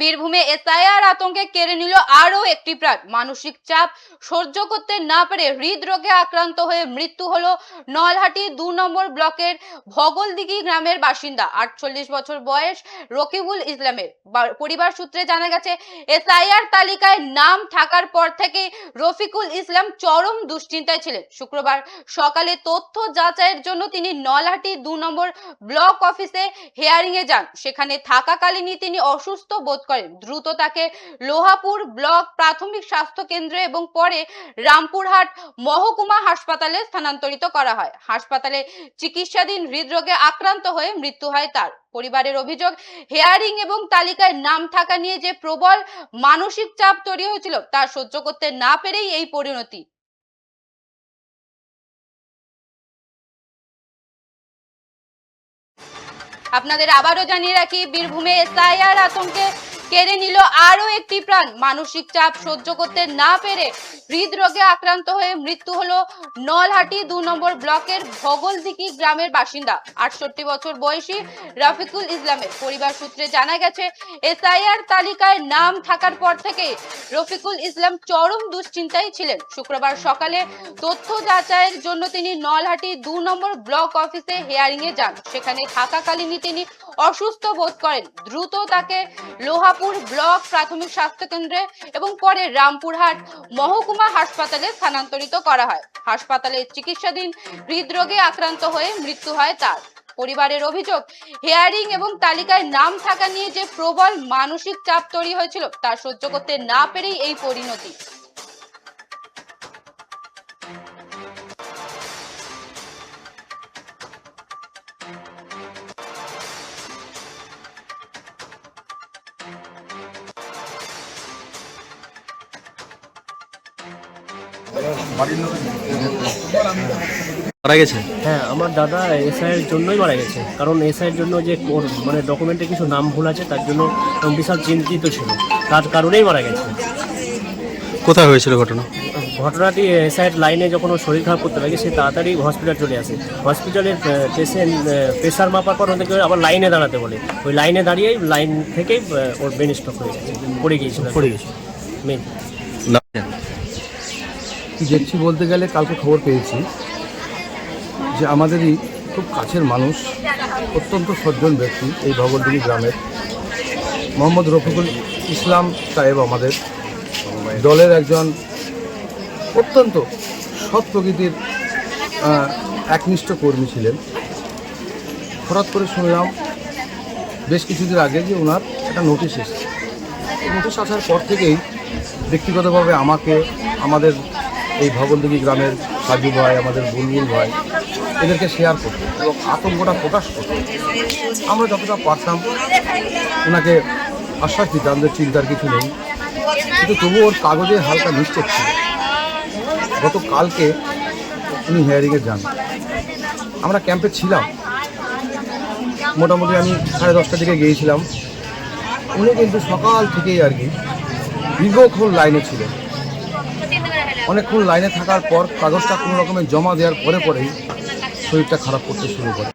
বীরভূমে এসআইআর আতঙ্কে কেড়ে নিল আরও একটি প্রাণ। মানসিক চাপ সহ্য করতে না পেরে হৃদরোগে আক্রান্ত হয়ে মৃত্যু হলো নলহাটি দু নম্বর ব্লকের ভগলদিঘি গ্রামের বাসিন্দা। আটচল্লিশ বছর বয়স রকিবুল ইসলামের। পরিবার সূত্রে জানা গেছে, এসআইআর তালিকায় নাম থাকার পর থেকে রফিকুল ইসলাম চরম দুশ্চিন্তায় ছিলেন। শুক্রবার সকালে তথ্য যাচাইয়ের জন্য তিনি নলহাটি দু নম্বর ব্লক অফিসে হেয়ারিংয়ে যান। সেখানে থাকাকালীনই তিনি অসুস্থ বোধ করেন। দ্রুত তাকে লোহাপুর ব্লক প্রাথমিক স্বাস্থ্য কেন্দ্রে এবং পরে রামপুরহাট মহকুমা হাসপাতালে স্থানান্তরিত করা হয়। হাসপাতালে চিকিৎসাধীন হৃদরোগে আক্রান্ত হয়ে মৃত্যু হয় তার। পরিবারের অভিযোগ, হেয়ারিং এবং তালিকায় নাম থাকা নিয়ে যে প্রবল মানসিক চাপ তৈরি হয়েছিল তা সহ্য করতে না পেরেই এই পরিণতি। আপনাদের আবারও জানিয়ে রাখি, বীরভূমে এসআইআর আতঙ্কে কেড়ে নিল আরও একটি প্রাণ। মানসিক চাপ সহ্য করতে না পেরে হৃদরোগে আক্রান্ত হয়ে মৃত্যু হলো নলহাটি দু নম্বর ব্লকের ভগলদিঘি গ্রামের বাসিন্দা। আটষট্টি বছর বয়সী রফিকুল ইসলামের পরিবার সূত্রে জানা গেছে, এসআইআর তালিকায় নাম থাকার পর থেকে রফিকুল ইসলাম চরম দুশ্চিন্তায় ছিলেন। শুক্রবার সকালে তথ্য যাচাইয়ের জন্য তিনি নলহাটি দু নম্বর ব্লক অফিসে হেয়ারিং এ যান। সেখানে থাকাকালীনই তিনি অসুস্থ বোধ করেন। দ্রুত তাকে লোহাপুর ব্লক প্রাথমিক স্বাস্থ্য কেন্দ্রে এবং পরে রামপুরহাট মহকুমা হাসপাতালে স্থানান্তরিত করা হয়। হাসপাতালে চিকিৎসাধীন হৃদরোগে আক্রান্ত হয়ে মৃত্যু হয় তার। পরিবারের অভিযোগ, হেয়ারিং এবং তালিকায় নাম থাকা নিয়ে যে প্রবল মানসিক চাপ তৈরি হয়েছিল তা সহ্য করতে না পেরেই এই পরিণতি। মারা গেছে? হ্যাঁ আমার দাদা এসআইয়ের জন্যই মারা গেছে। কারণ এসআইয়ের জন্য যে ওর মানে ডকুমেন্টে কিছু নাম ভুল আছে তার জন্য বিশাল চিন্তিত ছিল। তার কারণেই মারা গেছে। কোথায় হয়েছিল ঘটনা? ঘটনাটি এসআইয়ের লাইনে যখন ওর শরীর খারাপ করতে লাগে সে তাড়াতাড়ি হসপিটাল চলে আসে। হসপিটালের পেশেন্ট প্রেশার মাপার পর ওদেরকে আবার লাইনে দাঁড়াতে বলে। ওই লাইনে দাঁড়িয়েই লাইন থেকেই ওর ব্রেন স্ট্রোক হয়ে গেছে পড়ে গিয়েছিল। পড়ে গেছে। মেন দেখছি বলতে গেলে কালকে খবর পেয়েছি যে আমাদেরই খুব কাছের মানুষ, অত্যন্ত সজ্জন ব্যক্তি এই ভগবদ্গিরি গ্রামের। মোহাম্মদ রফিকুল ইসলাম সাহেব আমাদের দলের একজন অত্যন্ত সৎ প্রকৃতির একনিষ্ঠ কর্মী ছিলেন। হঠাৎ করে শুনলাম বেশ কিছুদিন আগে যে ওনার একটা নোটিশ এসেছে। নোটিশ আসার পর থেকেই ব্যক্তিগতভাবে আমাকে, আমাদের এই ভগলদিঘি গ্রামের সাজু ভাই, আমাদের বুলবুল ভাই, এদেরকে শেয়ার করতে এবং আতঙ্কটা প্রকাশ করতে আমরা যতটা পারতাম ওনাকে আশ্বাস দিতাম যে চিন্তার কিছু নেই। কিন্তু তবু ওর কাগজে হালকা মিস্টেক ছিল। গতকালকে উনি হেয়ারিংয়ে যান। আমরা ক্যাম্পে ছিলাম। মোটামুটি আমি সাড়ে দশটার দিকে গিয়েছিলাম। উনি কিন্তু সকাল থেকেই আর কি দীর্ঘক্ষণ লাইনে ছিলেন। অনেকক্ষণ লাইনে থাকার পর কাগজটা কোনো রকমের জমা দেওয়ার পরে পরেই শরীরটা খারাপ করতে শুরু করে।